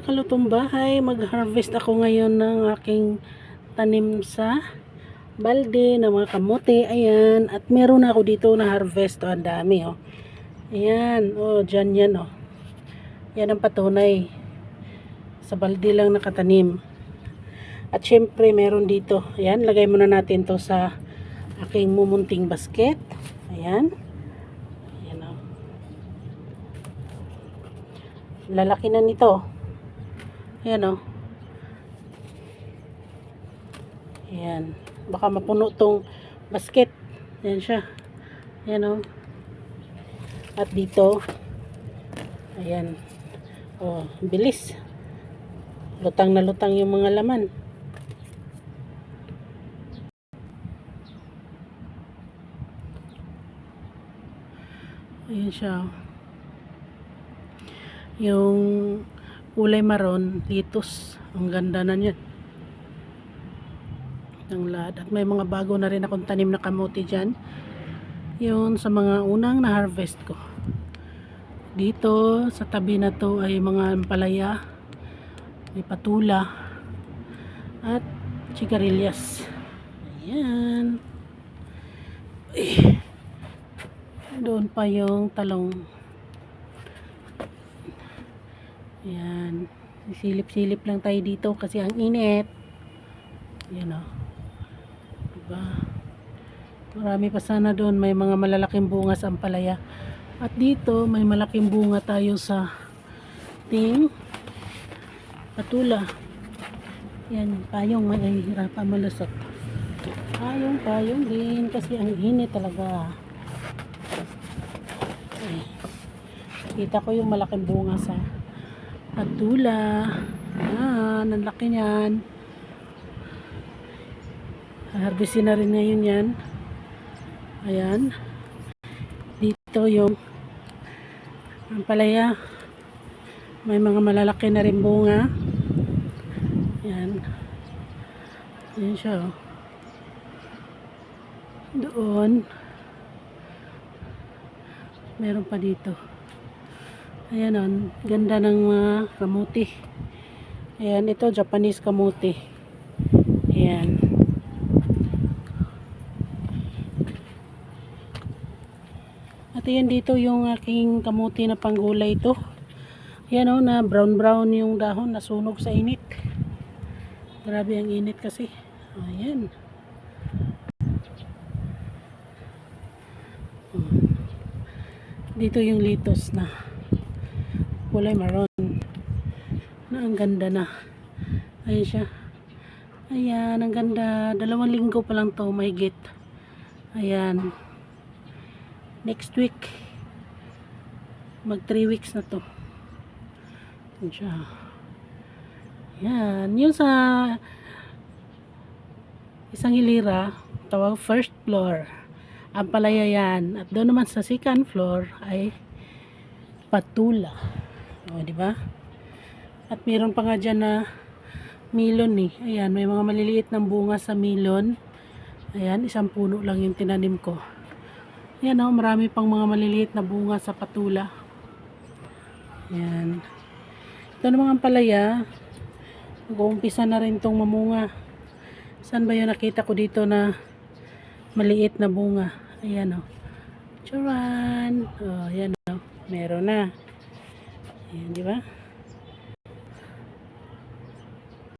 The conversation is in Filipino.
mga kalutong bahay, mag-harvest ako ngayon ng aking tanim sa balde ng mga kamote. Ayan. At meron ako dito na harvest. Oh, ang dami. Oh. Ayan. Oh, dyan yan. Oh. Yan ang patunay. Sa balde lang nakatanim. At syempre, meron dito. Ayan. Lagay muna natin to sa aking mumunting basket. Ayan. Ayan oh. Lalaki na nito. Ayan oh. Ayan. Baka mapuno tong basket. Ayan siya. Ayan oh. At dito. Ayan. Oh, bilis. Lutang na lutang yung mga laman. Ayan siya. oh. Yung kulay maron, litos. Ang ganda na niyan. Ang lahat. At may mga bago na rin akong tanim na kamote dyan. Yun sa mga unang na-harvest ko. Dito, sa tabi na to ay mga ampalaya. May patula. At sigarilyas. Ayan. Eh. Doon pa yung talong. Ayan. Silip-silip lang tayo dito kasi ang init. Ayan o. Diba? Marami pa sana doon. May mga malalaking bunga sa ampalaya. At dito, may malaking bunga tayo sa ting patula. Yan, payong may hirapan malusot. Payong, payong din kasi ang init talaga. Ay, kita ko yung malaking bunga sa patula. Yan, ang laki niyan. Harvestin na rin ngayon yan. Ayan. Dito yung ang palaya. May mga malalaki na rin bunga. Ayan. Ayan siya. oh. Doon. Meron pa dito. Ayan o. Ganda ng mga kamuti. Ayan. Ito Japanese kamuti. Ayan. At ayan dito yung aking kamuti na panggulay ito. Ayan o, na brown brown yung dahon, nasunog sa init. Grabe ang init kasi. Ayan. Hmm. Dito yung litos na kulay maroon. Na ang ganda na. Ayan siya. Ayan, ang ganda. Dalawang linggo pa lang to, mahigit. Ayan next week mag 3 weeks na to Yan siya yan yun sa isang hilira tawag first floor ang palaya yan at doon naman sa second floor ay patula o di ba at meron pa nga dyan na milon eh ayan may mga maliliit ng bunga sa milon ayan isang puno lang yung tinanim ko yan o, marami pang mga maliliit na bunga sa patula. Yan. Ito namang ang palaya. Mag-uumpisa na rin itong mamunga. Saan ba yung nakita ko dito na maliit na bunga? Ayan o. Charan! O, yan o. Meron na. Ayan, di ba?